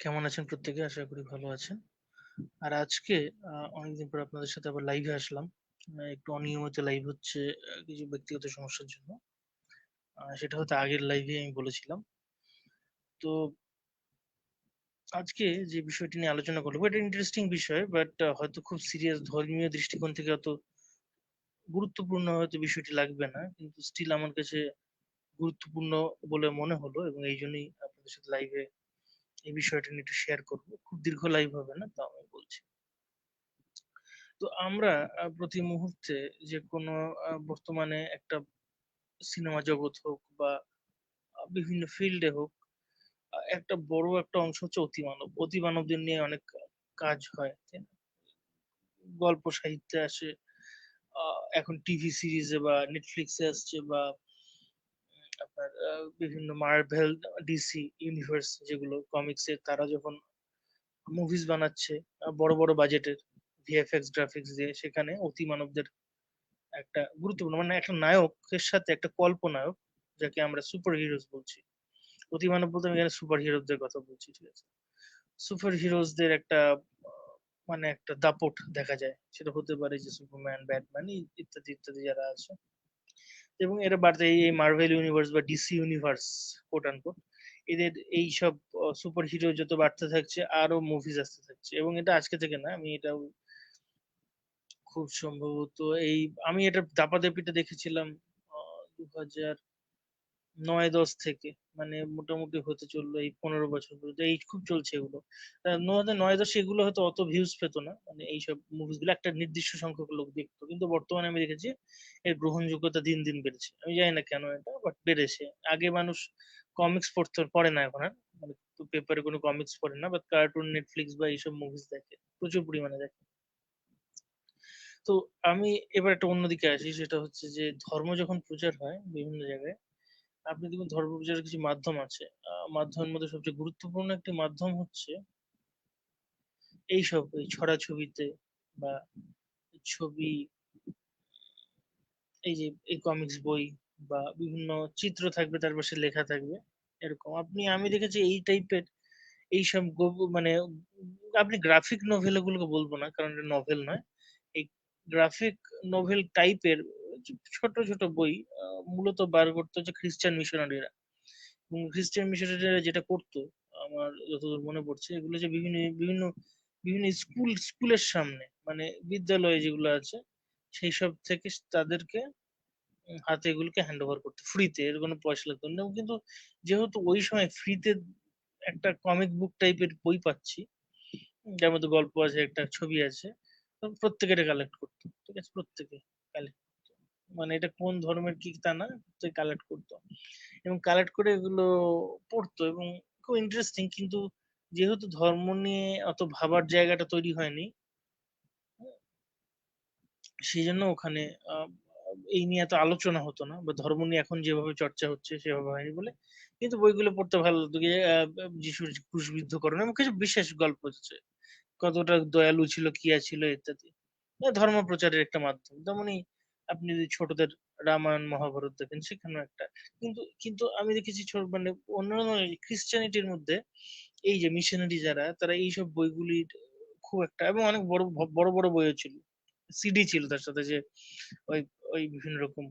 কেমন আছেন প্রত্যেকে? আশা করি ভালো আছেন। আর আজকে অনেকদিন পর আপনাদের সাথে আবার লাইভে আসলাম। একটু অনিয়মিত লাইভ হচ্ছে কিছু ব্যক্তিগত সমস্যার জন্য। সেটা হয়তো আগের লাইভে আমি বলেছিলাম। তো আজকে যে বিষয়টি নিয়ে আলোচনা করব, এটা ইন্টারেস্টিং বিষয় বাট হয়তো খুব সিরিয়াস ধর্মীয় দৃষ্টিকোণ থেকে অত গুরুত্বপূর্ণ হয়তো বিষয়টি লাগবে না। কিন্তু স্টিল আমার কাছে গুরুত্বপূর্ণ বলে মনে হলো এবং এই জন্যই আপনাদের সাথে লাইভে এই বিষয়টা নিয়ে একটু শেয়ার করব। খুব দীর্ঘ লাইভ হবে না তাও আমি বলছি। তো আমরা প্রতি মুহূর্তে যেকোনো আ বর্তমানে একটা সিনেমা জগৎ হোক বা বিভিন্ন ফিল্ডে হোক, একটা বড় একটা অংশ হচ্ছে অতিমানব। অতিমানবদের নিয়ে অনেক কাজ হয়? গল্প সাহিত্যে আসে, এখন টিভি সিরিজে বা নেটফ্লিক্সে আসছে বা আপনার বিভিন্ন মার্ভেল ডিসি ইউনিভার্স যেগুলো কমিক্সের তারা যখন মুভিজ বানাচ্ছে বড়, বড় বাজেটের VFX গ্রাফিক্স দিয়ে সেখানে অতিমানবদের একটা গুরুত্বপূর্ণ মানে একটা নায়কের সাথে একটা কল্পনায়ক যাকে আমরা সুপার হিরোস বলছি। অতিমানব বলতে আমি এখানে সুপার হিরোদের কথা বলছি, ঠিক আছে? সুপার হিরোসদের একটা মানে একটা দাপট দেখা যায়। সেটা হতে পারে যে সুপারম্যান, ব্যাটম্যান ইত্যাদি, ইত্যাদি যারা আছে। এবং এটা বাড়তে এই, মার্ভেল ইউনিভার্স বা ডিসি ইউনিভার্স কোট এদের এই সব সুপার হিরো যত বাড়তে থাকছে আরও মুভিজ আসতে থাকছে। এবং এটা আজকে থেকে না আমি এটা খুব সম্ভবত এই আমি এটা দাপাদাপিটা দেখেছিলাম আ ২০০৯-১০ থেকে। মানে মোটামুটি হতে চলল এই ১৫ বছর। এই খুব চলছে এগুলো। আ ২০০৯-১০ এগুলো হয়তো অত ভিউজ পেত না। মানে এইসব মুভিসগুলো একটা নির্দিষ্ট সংখ্যক লোক দেখতো কিন্তু বর্তমানে আমি দেখেছি এর গ্রহণযোগ্যতা দিন, দিন বেড়েছে। আমি জানি না কেন এটা বাট বেড়েছে। আগে মানুষ কমিক্স পড়ত পড়ে না এখন আর। মানে পেপারে কোনো কমিক্স পড়ে না। বাট কার্টুন, নেটফ্লিক্স বা এইসব মুভিস দেখে। প্রচুর পরিমাণে দেখে। তো আমি এবার একটা অন্যদিকে আসি সেটা হচ্ছে যে ধর্ম যখন প্রচার হয় বিভিন্ন জায়গায়, আপনি দেখবেন ধর্ম প্রচারের কিছু মাধ্যম আছে। মাধ্যমের মধ্যে সবচেয়ে গুরুত্বপূর্ণ একটি মাধ্যম হচ্ছে এইসব, এই ছড়া ছবিতে বা ছবি, এই যে, এই কমিক্স বই বা বিভিন্ন চিত্র থাকবে, তার পাশে লেখা থাকবে। এরকম। আপনি, আমি দেখেছি এই টাইপের এইসব মানে আপনি গ্রাফিক নোভেল গুলোকে বলব না। কারণ এটা নভেল নয়। এই গ্রাফিক নোভেল টাইপের ছোট, ছোট বই মূলত বার করত হচ্ছে খ্রিস্টান মিশনারিরা। এবং খ্রিস্টান মিশনারিরা যেটা করত আমার যতদূর মনে পড়ছে এগুলো যে বিভিন্ন, বিভিন্ন, বিভিন্ন স্কুল, স্কুলের সামনে মানে বিদ্যালয়ে যেগুলো আছে সেই সব থেকে তাদেরকে হাতে এগুলোকে হ্যান্ড ওভার করত ফ্রিতে। এর কোনো পয়সা লাগতো না। কিন্তু যেহেতু ওই সময় ফ্রিতে একটা কমিক বুক টাইপের বই পাচ্ছি, যার মধ্যে গল্প আছে, একটা ছবি আছে। প্রত্যেকে এটা কালেক্ট করতো ঠিক আছে? প্রত্যেকে কালেক্ট। মানে এটা কোন ধর্মের কি তা না, প্রত্যেকে কালেক্ট করত। এবং কালেক্ট করে এগুলো পড়ত এবং খুব ইন্টারেস্টিং কিন্তু যেহেতু ধর্ম নিয়ে অত ভাবার জায়গাটা তৈরি হয়নি হুম? সেজন্য ওখানে এই নিয়ে এত আলোচনা হতো না বা ধর্ম নিয়ে এখন যেভাবে চর্চা হচ্ছে সেভাবে হয়নি বলে কিন্তু বইগুলো পড়তে ভালো লাগতো। যিশুর ক্রুশবিদ্ধকরণ এবং কিছু বিশেষ গল্প আছে। কতটা দয়ালু ছিল, কিয়া ছিল ইত্যাদি। ধর্ম প্রচারের একটা মাধ্যম। তেমনই আপনি যদি ছোটদের রামায়ণ, মহাভারত দেখেন সেখানেও একটা। কিন্তু, কিন্তু আমি দেখেছি ছো মানে অন্যান্য খ্রিস্টানিটির মধ্যে এই যে মিশনারি যারা তারা এইসব বইগুলির খুব একটা এবং অনেক বড়, বড়, বড় বইও ছিল। সিডি ছিল তার সাথে যে ওই, ওই বিভিন্ন রকম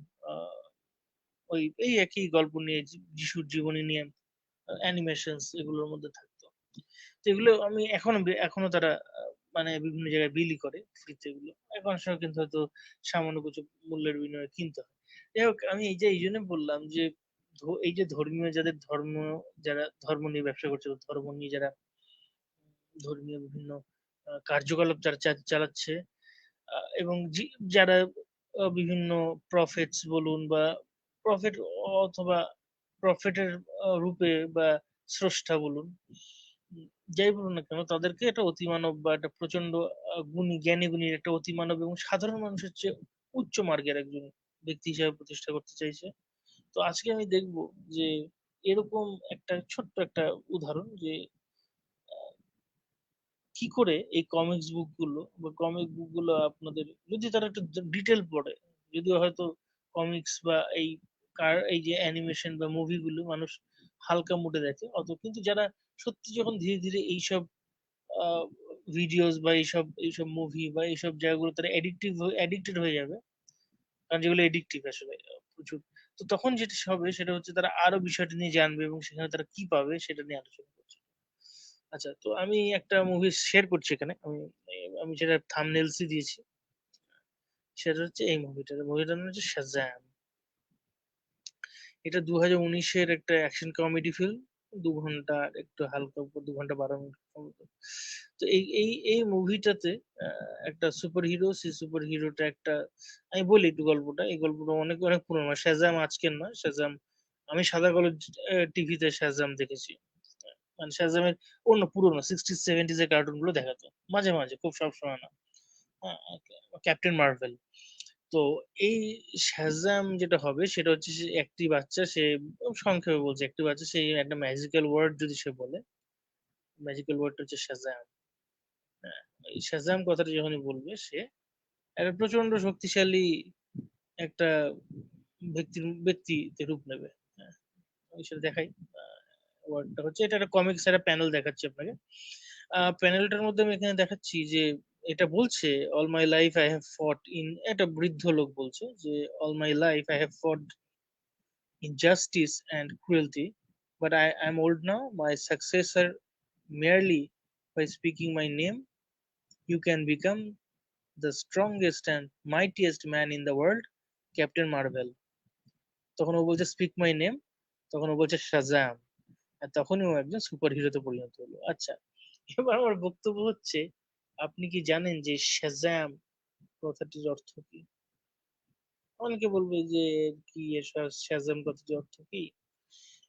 ওই এই একই গল্প নিয়ে যিশুর জীবনী নিয়ে আ অ্যানিমেশনস এগুলোর মধ্যে থাকতো। তো এগুলো আমি এখনও এখনও তারা মানে বিভিন্ন জায়গায় বিলি করে ফ্রিতে এখন সময় কিন্তু হয়তো সামান্য কিছু মূল্যের বিনিময়ে কিনতে হয়। যাই হোক আমি এই যে এই জন্য বললাম যে এই যে ধর্মীয় যাদের ধর্ম যারা ধর্ম নিয়ে ব্যবসা করছে, ধর্ম নিয়ে যারা ধর্মীয় বিভিন্ন কার্যকলাপ যারা চালাচ্ছে এবং যারা বিভিন্ন প্রফেটস বলুন বা প্রফেট অথবা প্রফেটের রূপে বা স্রষ্টা বলুন। যাই বলুন না কেন তাদেরকে একটা অতিমানব বা একটা প্রচণ্ড গুণী, জ্ঞানী গুণীর একটা অতিমানব এবং সাধারণ মানুষের চেয়ে উচ্চ মার্গের একজন ব্যক্তি হিসাবে প্রতিষ্ঠা করতে চাইছে। তো আজকে আমি দেখব যে এরকম একটা ছোট্ট একটা উদাহরণ যে কি করে এই কমিক্স বুকগুলো বা কমিক বুকগুলো আপনাদের যদি তারা একটু ডিটেল পড়ে, যদিও হয়তো কমিক্স বা এই কার এই যে অ্যানিমেশন বা মুভি গুলো মানুষ হালকা মুডে দেখে অত কিন্তু যারা সত্যি যখন ধীরে ধীরে এইসব ভিডিওস বা এইসব এইসব মুভি বা এইসব জায়গাগুলো তারা এডিক্টিভ এডিক্টেড হয়ে যাবে। কারণ যেগুলো এডিক্টিভ আসলে প্রচুর। তো তখন যেটা হবে সেটা হচ্ছে তারা আরও বিষয়টা নিয়ে জানবে এবং সেখানে তারা কি পাবে সেটা নিয়ে আলোচনা করছে। আচ্ছা তো আমি একটা মুভি শেয়ার করছি এখানে। আমি আমি যেটা থামনেলসই দিয়েছি। সেটা হচ্ছে এই মুভিটা মুভিটার নাম হচ্ছে শাজাম এটা দু হাজার উনিশের একটা অ্যাকশন কমেডি ফিল্ম দু ঘণ্টা, একটু হালকা দু ঘণ্টা বারো মিনিট। তো এই এই এই মুভিটাতে একটা সুপার হিরো সেই সুপার হিরোটা একটা, আমি বলি একটু গল্পটা, এই গল্পটা অনেক অনেক পুরোনো। শাজাম আজকের না শাজাম আমি সাদা কালো টিভিতে শাজাম দেখেছি। মানে শাজামের অন্য পুরোনো সিক্সটি সেভেন্টিজ এর কার্টুনগুলো দেখাতো। মাঝে মাঝে, খুব সবসময় না। ক্যাপ্টেন মার্ভেল তো এই শাজাম যেটা হবে সেটা হচ্ছে সে একটি বাচ্চা সে সংক্ষেপে বলছে, একটি বাচ্চা সে একটা ম্যাজিক্যাল ওয়ার্ড যদি সে বলে ম্যাজিক্যাল ওয়ার্ডটা হচ্ছে হ্যাঁ এই শাজাম কথাটা যখনই বলবে সে একটা প্রচণ্ড শক্তিশালী একটা ব্যক্তির, ব্যক্তিতে রূপ নেবে। হ্যাঁ সেটা দেখাই। ওয়ার্ডটা হচ্ছে, এটা একটা কমিক্স একটা প্যানেল দেখাচ্ছি আপনাকে। প্যানেলটার মধ্যে আমি এখানে দেখাচ্ছি যে এটা বলছে all my life I have fought in এটা বৃদ্ধ লোক বলছে, যে all my life I have fought in justice and cruelty but I I am old now my successor merely by speaking my name you can become the strongest and mightiest man in the world Captain Marvel তখন ও বলছে speak my name তখন ও বলছে সাজাম আর তখনই ও একজন super হিরোতে পরিণত হলো। আচ্ছা এবার আমার বক্তব্য হচ্ছে আপনি কি জানেন যে শাজাম কথাটির অর্থ কি? অনেকে বলবে যে কি শাজাম কথাটির অর্থ কি?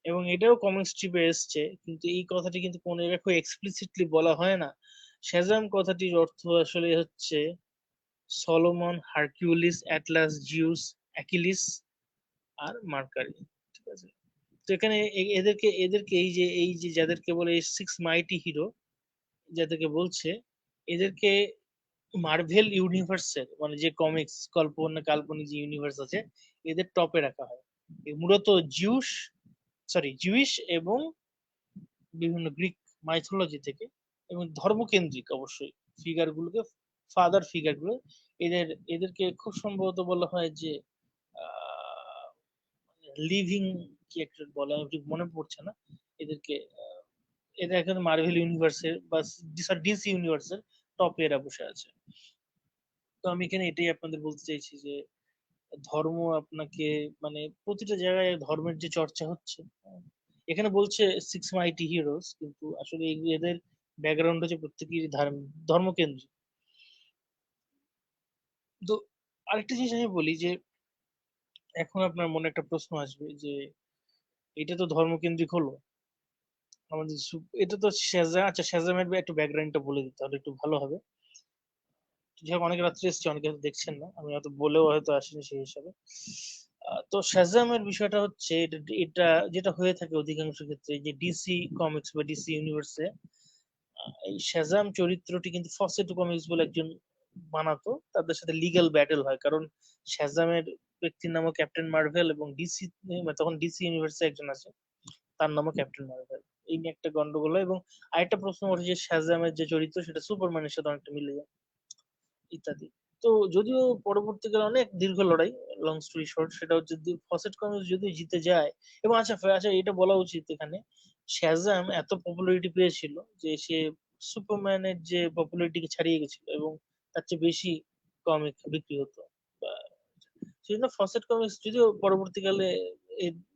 এবং এটাও কমেন্ট স্ট্রিপে এসছে, কিন্তু এই কথাটি কিন্তু কোনো জায়গায় খুব এক্সপ্লিসিটলি বলা হয় না। শাজাম কথাটির অর্থ আসলে হচ্ছে Solomon Hercules Atlas Zeus Achilles আর মার্কারি ঠিক আছে? তো এখানে এদেরকে এদেরকে এই যে এই যে যাদেরকে বলে সিক্স মাইটি হিরো যাদেরকে বলছে এদেরকে মার্ভেল ইউনিভার্সের মানে যে কমিক্স কল্পনা কাল্পনিক যে ইউনিভার্স আছে, এদের টপে রাখা হয়। মূলত জিউস সরি জুইশ এবং বিভিন্ন গ্রিক মাইথোলজি থেকে এবং ধর্মকেন্দ্রিক অবশ্যই ফিগার গুলোকে ফাদার ফিগারগুলো, এদের, এদেরকে খুব সম্ভবত বলা হয় যে লিভিং কি একটা বলে ঠিক মনে পড়ছে না। এদেরকে এদের এখন মার্ভেল ইউনিভার্সের বা ডিসি ইউনিভার্সের টপে এরা বসে আছে। তো আমি এখানে এটাই আপনাদের বলতে চাইছি যে, ধর্ম আপনাকে মানে প্রতিটা জায়গায় ধর্মের যে চর্চা হচ্ছে, এখানে বলছে সিক্স মাইটি হিরোস কিন্তু আসলে এদের ব্যাকগ্রাউন্ড হচ্ছে প্রত্যেকেরই ধর্মকেন্দ্রিক। তো আরেকটা জিনিস আমি বলি যে, এখন আপনার মনে একটা প্রশ্ন আসবে যে, এটা তো ধর্মকেন্দ্রিক হলো। আমাদের এটা তো শেজা আচ্ছা শেজামের একটু ব্যাকগ্রাউন্ডটা বলে দিতে হলে একটু ভালো হবে। যাই অনেক রাত্রে এসছে, অনেকে দেখছেন না, আমি হয়তো বলেও হয়তো আসিনি সেই হিসাবে। তো শাজামের বিষয়টা হচ্ছে, এটা যেটা হয়ে থাকে অধিকাংশ ক্ষেত্রে, যে ডিসি কমিক্স বা ডিসি ইউনিভার্সে এই শাজাম চরিত্রটি কিন্তু ফসেটো কমিক্স বলে একজন বানাতো, তাদের সাথে লিগ্যাল ব্যাটেল হয়। কারণ শাজামের ব্যক্তির নামও ক্যাপ্টেন মার্ভেল এবং ডিসি তখন ডিসি ইউনিভার্সে একজন আছে, তার নামও ক্যাপ্টেন মার্ভেল এই নিয়ে একটা গন্ডগোল এবং আরেকটা প্রশ্ন ওঠে যে শাজামের যে চরিত্র, সেটা সুপারম্যানের সাথে অনেকটা মিলে যায়, ইত্যাদি। তো যদিও পরবর্তীকালে অনেক দীর্ঘ লড়াই লং স্টোরি শর্ট সেটা হচ্ছে ফসেট কমিক্স যদি জিতে যায়, এবং আচ্ছা আচ্ছা এটা বলা উচিত এখানে শ্যাজাম এত পপুলারিটি পেয়েছিল যে সে সুপারম্যানের যে পপুলারিটিকে ছাড়িয়ে গেছিল এবং তার চেয়ে বেশি কমিক বিক্রি হতো সেজন্য ফসেট কমিক্স যদিও পরবর্তীকালে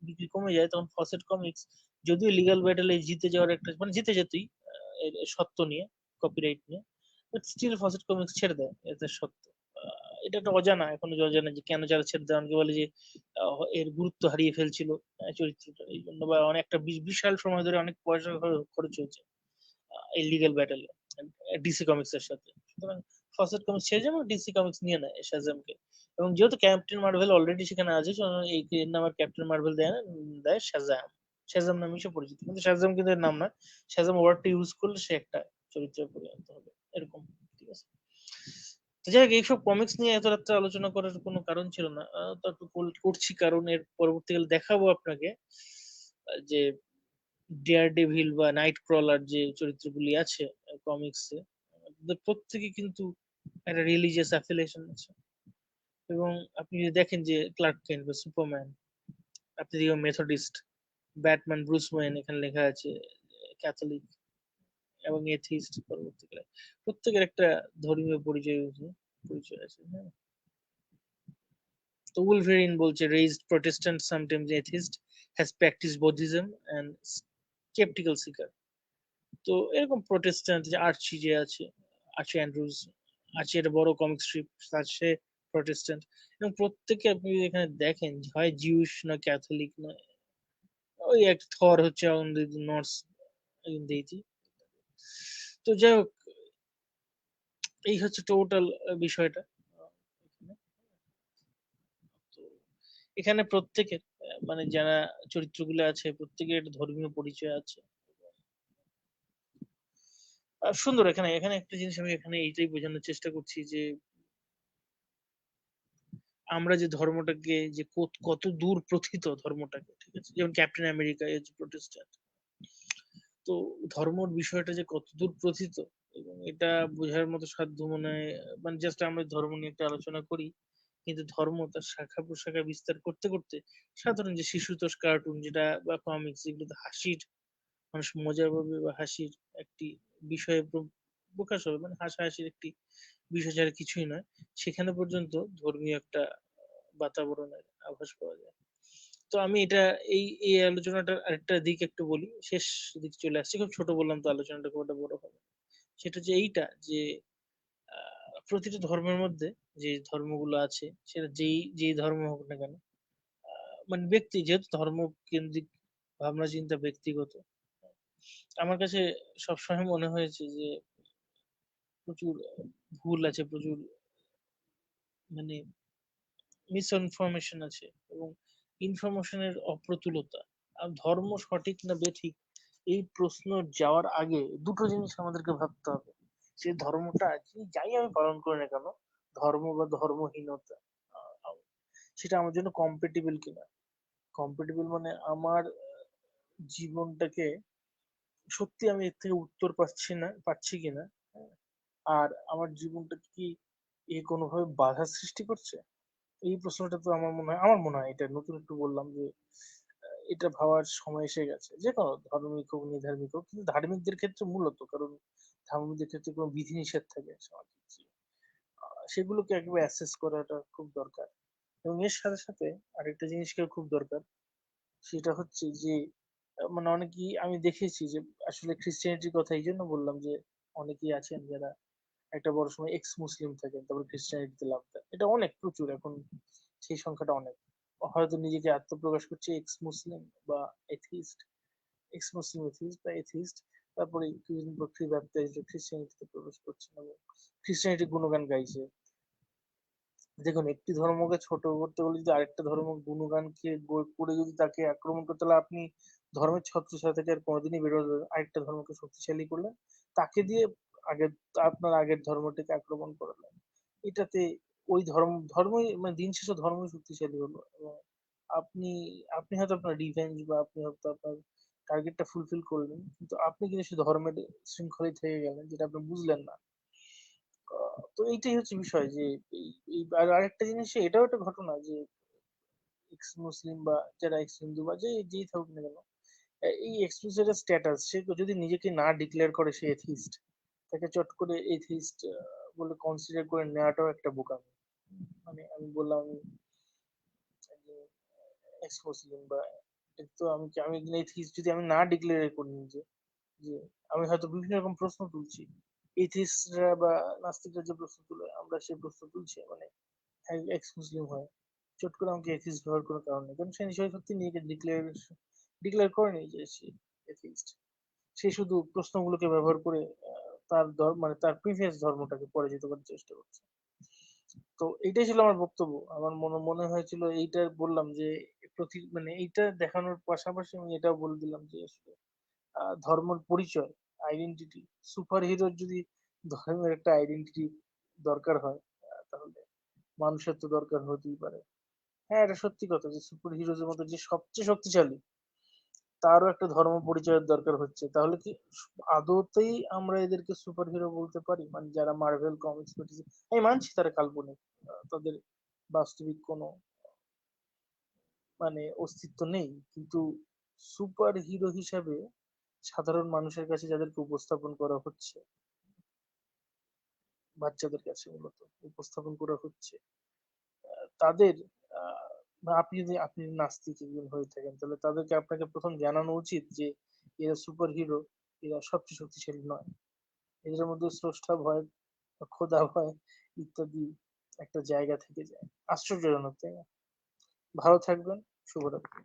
বিক্রি কমে যায়, তখন ফসেট কমিক্স যদিও লিগাল ব্যাটেলে জিতে যাওয়ার একটা মানে জিতে যেতই সত্য নিয়ে কপিরাইট নিয়ে বাট স্টিল ফসেট কমিক্স ছেড়ে দেয়, এটা সত্য। এটা একটা অজানা, এখনও অজানা যে কেন যারা ছেড়ে দেয়, অনেকে বলে যে এর গুরুত্ব হারিয়ে ফেলছিল চরিত্রটা, এই জন্য বা অনেকটা বিশাল সময় ধরে অনেক পয়সা খরচ হয়েছে এই লিগাল ব্যাটেলে ডিসি কমিক্স এর সাথে। সুতরাং ফসেট কমিক্স ছেড়ে যাবে ডিসি কমিক্স নিয়ে নেয় শাজামকে এবং যেহেতু ক্যাপ্টেন মার্ভেল অলরেডি সেখানে আছে এই নাম ক্যাপ্টেন মার্ভেল দেয় দেয় শাজাম শাজাম নামে সে পরিচিত, কিন্তু শাজাম কিন্তু এর নাম না শাজাম ওয়ার্ডটা ইউজ করলে সে একটা চরিত্রে পরিণত হবে, এরকম, ঠিক আছে? তো যাই হোক, এইসব কমিক্স নিয়ে এত রাত্রে আলোচনা করার কোনো কারণ ছিল না। তো একটু করছি কারণ এর পরবর্তীকালে দেখাবো আপনাকে যে ডেয়ার ডেভিল বা নাইট ক্রলার যে চরিত্রগুলি আছে কমিক্সে প্রত্যেকে কিন্তু একটা রিলিজিয়াস অ্যাফিলিয়েশন আছে। এবং আপনি যদি দেখেন যে ক্লার্ক কেন্ট বা সুপারম্যান আপনি মেথডিস্ট ব্যাটম্যান ব্রুস ওয়েন এখানে লেখা আছে, ক্যাথলিক এবং এথিস্ট পরবর্তীকালে। প্রত্যেকের একটা ধর্মীয় পরিচয় আছে পরিচয় আছে হ্যাঁ। তো উলভেরিন বলছে, raised protestant sometimes atheist has practice Buddhism and skeptical seeker তো এরকম প্রোটেস্ট্যান্ট যে আর্চি যে আছে আর্চি অ্যান্ড্রুজ আর্চি একটা বড় কমিক স্ট্রিপ সে প্রোটেস্ট্যান্ট এবং প্রত্যেকে আপনি এখানে দেখেন হয় জিউস না ক্যাথলিক না ওই এক থর হচ্ছে নর্স ইংরেজি তো যাই হোক, এই হচ্ছে টোটাল বিষয়টা। এখানে প্রত্যেকের মানে যারা চরিত্রগুলো আছে, প্রত্যেকের ধর্মীয় পরিচয় আছে। সুন্দর, এখানে এখানে একটা জিনিস আমি এখানে এইটাই বোঝানোর চেষ্টা করছি যে আমরা যে ধর্মটাকে, যে কত- দূর প্রথিত ধর্মটাকে, ঠিক আছে? যেমন ক্যাপ্টেন আমেরিকা এজ প্রোটেস্ট্যান্ট তো ধর্মর বিষয়টা যে কত দূর প্রথিত এবং এটা বোঝার মতো সাধ্য মনে হয় মানে জাস্ট আমরা ধর্ম নিয়ে একটা আলোচনা করি, কিন্তু ধর্ম তার শাখা প্রশাখা বিস্তার করতে করতে সাধারণ যে শিশুতোষ কার্টুন যেটা বা কমিক্স যেগুলোতে হাসির, মানুষ মজা পাবে বা হাসির একটি বিষয়ে প্রকাশ হবে। মানে হাসাহাসির একটি বিষয় ছাড়া কিছুই নয়। সেখানে পর্যন্ত ধর্মীয় একটা বাতাবরণের আভাস পাওয়া যায়। তো আমি এটা, এই এই আলোচনাটার আরেকটা দিক একটু বলি। শেষ দিক চলে আসছে। খুব ছোট বললাম তো আলোচনাটা খুব একটা বড় হবে সেটা যে এইটা যে প্রতিটা ধর্মের মধ্যে যে ধর্মগুলো আছে, সেটা যেই যেই ধর্ম হোক না কেন মানে ব্যক্তি, যেহেতু ধর্ম কেন্দ্রিক ভাবনা চিন্তা ব্যক্তিগত, আমার কাছে সবসময় মনে হয়েছে যে প্রচুর ভুল আছে প্রচুর মানে মিসইনফরমেশন আছে এবং ইনফরমেশনের অপ্রতুলতা। ধর্ম সঠিক না বেঠিক এই প্রশ্ন যাওয়ার আগে দুটো জিনিস আমাদেরকে ভাবতে হবে। যে ধর্মটা যে- যাই আমি পালন করি না কেন ধর্ম বা ধর্মহীনতা সেটা আমার জন্য কম্পেটেবল কিনা? কম্পেটেবল মানে আমার জীবনটাকে সত্যি আমি এর থেকে উত্তর পাচ্ছি না পাচ্ছি কিনা হ্যাঁ, আর আমার জীবনটা কি এ কোনোভাবে বাধা সৃষ্টি করছে? এই প্রশ্নটা তো আমার মনে হয়, আমার মনে হয় এটা নতুন একটু বললাম যে এটা ভাবার সময় এসে গেছে। যে কোনো ধার্মিক হোক নিধার্মিক হোক, কিন্তু ধার্মিকদের ক্ষেত্রে মূলত, কারণ ধার্মিকদের ক্ষেত্রে কোনো বিধিনিষেধ থাকে সামাজিক সেগুলোকে একবার অ্যাসেস করাটা খুব দরকার। এবং এর সাথে সাথে আরেকটা জিনিসকেও খুব দরকার, সেটা হচ্ছে যে মানে অনেকেই আমি দেখেছি যে, আসলে খ্রিস্টিয়ানিটির কথা এই জন্য বললাম যে, অনেকেই আছেন যারা একটা বড় সময় এক্স মুসলিম থাকে তারপর খ্রিস্টানিটিতে লাভ দেন এটা অনেক প্রচুর, এখন সেই সংখ্যাটা অনেক। হয়তো নিজেকে আত্মপ্রকাশ করছে এক্স মুসলিম বা এথিস্ট এক্স মুসলিম এথিস্ট বা এথিস্ট তারপরে কিছুদিন পর ফ্রি ব্যাপটাইজড খ্রিস্টানিটিতে প্রবেশ করছে এবং খ্রিস্টানিটি গুণগান গাইছে। দেখুন, একটি ধর্মকে ছোট করতে বলে যদি আরেকটা ধর্ম গুণগানকে করে যদি তাকে আক্রমণ করতে, তাহলে আপনি ধর্মের ছত্রছায়া থেকে আর কোনোদিনই বেরোতে। আরেকটা ধর্মকে শক্তিশালী করলেন। তাকে দিয়ে আগের, আপনার আগের ধর্মটিকে আক্রমণ করালেন। এটাতে ওই ধর্ম, ধর্মই মানে দিন শেষে ধর্মই শক্তিশালী হলো এবং আপনি আপনি হয়তো আপনার রিভেঞ্জ বা আপনি হয়তো আপনার টার্গেটটা ফুলফিল করলেন, কিন্তু আপনি কিন্তু সে ধর্মের শৃঙ্খলাই থেকে গেলেন যেটা আপনি বুঝলেন না। তো এইটাই হচ্ছে বিষয় যে এই আর আরেকটা জিনিস এটাও একটা ঘটনা যে এক্স মুসলিম বা যারা এক্স হিন্দু বা যে, যেই থাকুক না কেন, এই এক্সপ্রেসের স্ট্যাটাস সে যদি নিজেকে না ডিক্লেয়ার করে, সে এথিস্ট তাকে চট করে এথিস্ট বলে কনসিডার করে নেওয়াটাও একটা বোকামি। মানে আমি বললাম, আমি এক্স মুসলিম বা তো আমি আমি এথিস্ট যদি আমি না ডিক্লেয়ার করি নিজে, যে আমি হয়তো বিভিন্ন রকম প্রশ্ন তুলছি। এথিস্টরা বা নাস্তিকরা যে প্রশ্ন তুলে, আমরা সেই প্রশ্ন তুলছি। মানে এক্স মুসলিম হয়, চট করে আমাকে এথিস্ট হওয়ার কোনো কারণ নেই। কারণ সে নিশ্চয়ই সত্যি নিজেকে ডিক্লেয়ার ডিক্লেয়ার করেনি যে সে এথিস্ট সে শুধু প্রশ্নগুলোকে ব্যবহার করে তার ধর্ম মানে তার প্রিভিয়াস ধর্মটাকে পরাজিত করার চেষ্টা করছে। তো এটাই ছিল আমার বক্তব্য। আমার মনে মনে হয়েছিল এইটা বললাম যে, প্রতি মানে এইটা দেখানোর পাশাপাশি আমি এটাও বলে দিলাম যে আসলে ধর্মের পরিচয় আইডেন্টিটি সুপার হিরোর যদি ধর্মের একটা আইডেন্টিটি দরকার হয় তাহলে মানুষের তো দরকার হতেই পারে। হ্যাঁ এটা সত্যি কথা যে সুপার হিরোজের মতো যে সবচেয়ে শক্তিশালী তারও একটা ধর্ম পরিচয়ের দরকার হচ্ছে। তাহলে কি আদতেই আমরা এদেরকে সুপার হিরো বলতে পারি? মানে যারা মার্ভেল কমিক্স আমি মানছি তারা কাল্পনিক তাদের বাস্তবিক কোনো মানে অস্তিত্ব নেই। কিন্তু সুপার হিরো হিসাবে সাধারণ মানুষের কাছে যাদেরকে উপস্থাপন করা হচ্ছে, বাচ্চাদের কাছে মূলত উপস্থাপন করা হচ্ছে তাদের বা আপনি যদি আপনি নাস্তিক একজন হয়ে থাকেন, তাহলে তাদেরকে আপনাকে প্রথম জানানো উচিত যে, এরা সুপার হিরো এরা সবচেয়ে শক্তিশালী নয়। এদের মধ্যে স্রষ্টা ভয়, খোদা ভয় ইত্যাদি একটা জায়গা থেকে যায়। আশ্চর্যজনক জায়গা। ভালো থাকবেন, শুভরাত্রি।